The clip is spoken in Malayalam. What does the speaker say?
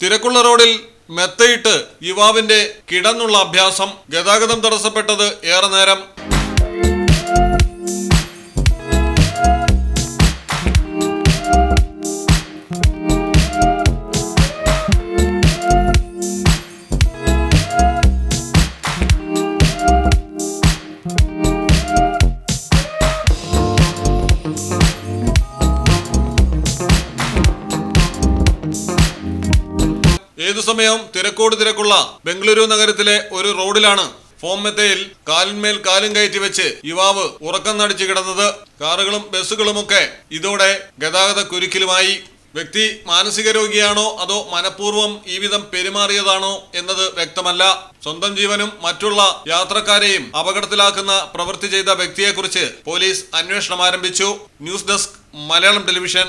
തിരക്കുള്ള റോഡിൽ മെത്തയിട്ട് യുവാവിന്റെ കിടന്നുള്ള അഭ്യാസം ഗതാഗതം തടസ്സപ്പെട്ടത് ഏറെ നേരം ഏതു സമയവും തിരക്കോട് തിരക്കുള്ള ബംഗളൂരു നഗരത്തിലെ ഒരു റോഡിലാണ് ഫോം മെത്തയിൽ കാലിന്മേൽ കാലും കയറ്റി വെച്ച് യുവാവ് ഉറക്കം നടിച്ചു കിടന്നത്. കാറുകളും ബസ്സുകളുമൊക്കെ ഇതോടെ ഗതാഗത കുരുക്കിലുമായി. വ്യക്തി മാനസിക രോഗിയാണോ അതോ മനഃപൂർവം ഈ വിധം പെരുമാറിയതാണോ എന്നത് വ്യക്തമല്ല. സ്വന്തം ജീവനും മറ്റുള്ള യാത്രക്കാരെയും അപകടത്തിലാക്കുന്ന പ്രവൃത്തി ചെയ്ത വ്യക്തിയെക്കുറിച്ച് പോലീസ് അന്വേഷണം ആരംഭിച്ചു. News desk Malayalam television.